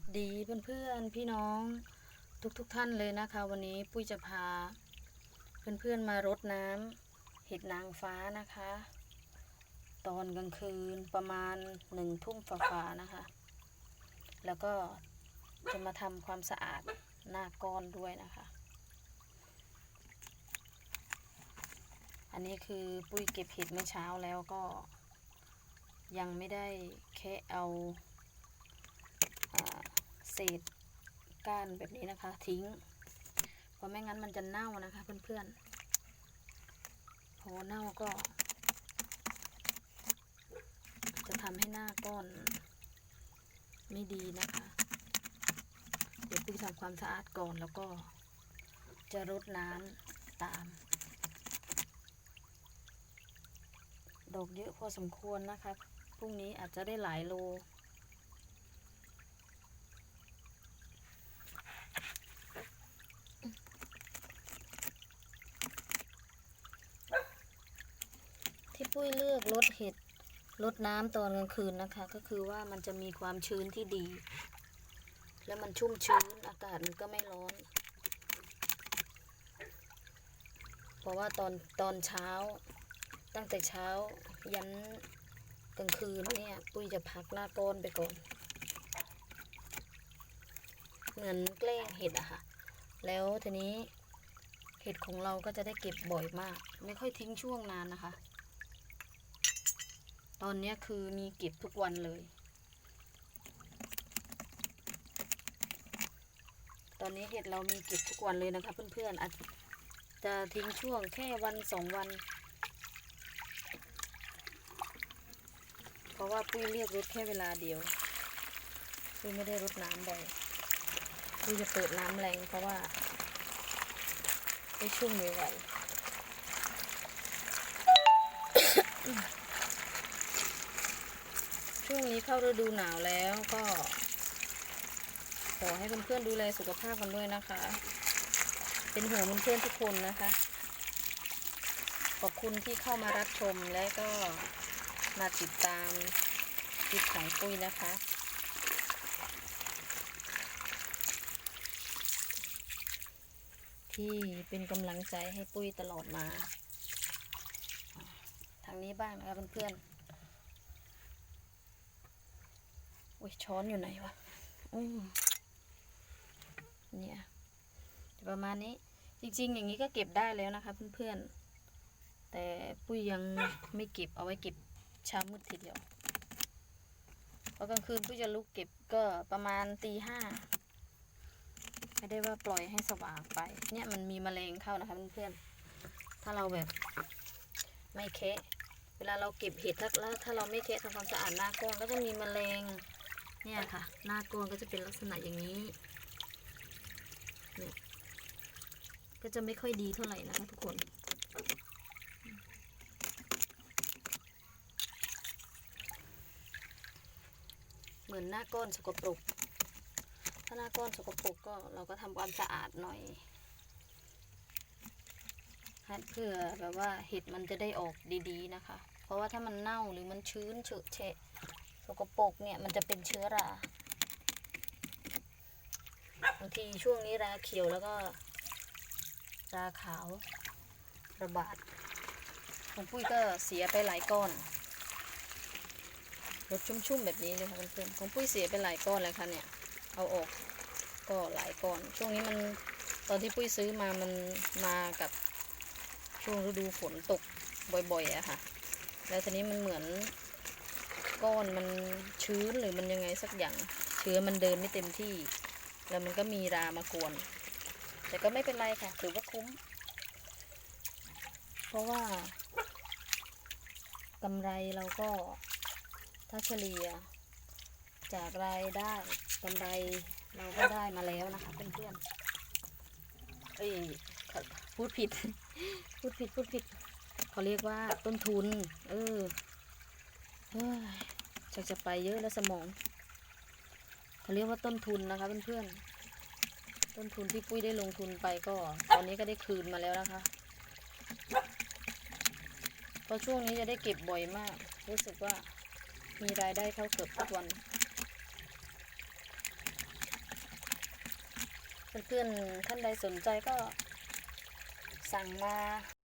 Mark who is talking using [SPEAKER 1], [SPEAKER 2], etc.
[SPEAKER 1] สดีเพื่อนๆพี่น้องทุกๆทท่านเลยนะคะ วันนี้ปุ้ยจะพา เพื่อนๆมารดน้ำเห็ดนางฟ้านะคะ ตอนกลางคืนประมาณหนึ่งทุ่มฝ่าๆนะคะ แล้วก็จะมาทำความสะอาดหน้าก้อนด้วยนะคะ อันนี้คือปุ้ยเก็บเห็ดเมื่อเช้าแล้วก็ยังไม่ได้แค่เอา ษก้านแบบนี้นะคะ ทิ้ง เพราะไม่งั้นมันจะเน่านะคะเพื่อนๆพอเน่าก็ จะทำให้หน้าก้อนไม่ดีนะคะ เดี๋ยวปุ้ยทำความสะอาดก่อนแล้วก็จะรดน้ำตาม ดอกเยอะพอสมควรนะคะพรุ่งนี้อาจจะได้หลายโล ที่ปุ้ยเลือกลดเห็ดลดน้ำตอนกลางคืนนะคะ ก็คือว่ามันจะมีความชื้นที่ดี แล้วมันชุ่มชื้นอากาศมันก็ไม่ร้อน เพราะว่าตอนตอนเช้า ตั้งแต่เช้ายันกลางคืนเนี่ยปุ้ยจะพักหน้าก้อนไปก่อน เหมือนแกล้งเห็ดอะค่ะ แล้วทีนี้เห็ดของเราก็จะได้เก็บบ่อยมาก ไม่ค่อยทิ้งช่วงนานนะคะ ตอนนี้คือมีเก็บทุกวันเลย ตอนนี้เห็ดเรามีเก็บทุกวันเลยนะคะเพื่อนๆอาจจะทิ้งช่วงแค่วันสองวัน เพราะว่าปุ้ยเรียกรถแค่เวลาเดียวปุ้ยไม่ได้รดน้ำบ่อยปุ้ยจะเปิดน้ำแรงเพราะว่าไม่ชุ่มไม่ไหว ช่วงนี้เข้าฤดูหนาวแล้วก็ ขอให้เพื่อนๆดูแลสุขภาพกันด้วยนะคะ เป็นห่วงเพื่อนๆทุกคนนะคะ ขอบคุณที่เข้ามารับชมและก็มาติดตามคลิปของปุ้ยนะคะที่เป็นกำลังใจให้ปุ้ยตลอดมา ทางนี้บ้างนะคะเพื่อนๆ โอ้ยช้อนอยู่ไหนวะอืมเนี่ยประมาณนี้จริง ๆ อย่างนี้ก็เก็บได้แล้วนะคะ เพื่อนๆ แต่ปุ้ยยังไม่เก็บเอาไว้เก็บเช้ามืดทีเดียวพรากลางคืนปุ้ยจะลุกเก็บก็ประมาณตีห้าไม่ได้ว่าปล่อยให้สว่างไป เนี่ยมันมีแมลงเข้านะคะเพื่อนๆถ้าเราแบบไม่เคะเวลาเราเก็บเห็ดถ้าแล้วถ้าเราไม่เคะทำความสะอาดหน้าก้อนก็จะมีแมลง เนี่ยค่ะ หน้าก้นก็จะเป็นลักษณะอย่างนี้เนี่ยก็จะไม่ค่อยดีเท่าไหร่นะคะทุกคนเหมือนหน้าก้อนสกปรก ถ้าหน้าก้อนสกปรกก็เราก็ทำความสะอาดหน่อยเพื่อแบบว่าเห็ดมันจะได้ออกดีๆนะคะ เพราะว่าถ้ามันเน่าหรือมันชื้นเฉอะเฉะ กปรกเนี่ยมันจะเป็นเชื้อราบางทีช่วงนี้ราเขียวแล้วก็ ราขาวระบาดของปุ้ยก็เสียไปหลายก้อนรถชุ่มๆแบบนี้เลยค่ะเพื่อนๆของปุ้ยเสียไปหลายก้อนแล้วค่ะเนี่ย เอาออกก็หลายก้อน ช่วงนี้มันตอนที่ปุ้ยซื้อมามันมากับช่วงฤดูฝนตกบ่อยๆอะค่ะ แล้วทีนี้มันเหมือน ก้อนมันชื้นหรือมันยังไงสักอย่าง เชื้อมันเดินไม่เต็มที่ แล้วมันก็มีรามากวน แต่ก็ไม่เป็นไรค่ะ ถือว่าคุ้ม เพราะว่ากำไรเราก็ถ้าเฉลี่ย จากรายได้กำไรเราก็ได้มาแล้วนะคะเพื่อนๆเอ้ยพูดผิด พูดผิดพูดผิดเขาเรียกว่าต้นทุน เออ เฮ้ยจะจะไปเยอะแล้วสมองเขาเรียกว่าต้นทุนนะคะเพื่อนๆ ต้นทุนที่ปุ้ยได้ลงทุนไปก็ ตอนนี้ก็ได้คืนมาแล้วนะคะเพราะช่วงนี้จะได้เก็บบ่อยมาก รู้สึกว่ามีรายได้เข้าเกือบทุกวัน เพื่อนๆท่านใดสนใจก็สั่งมา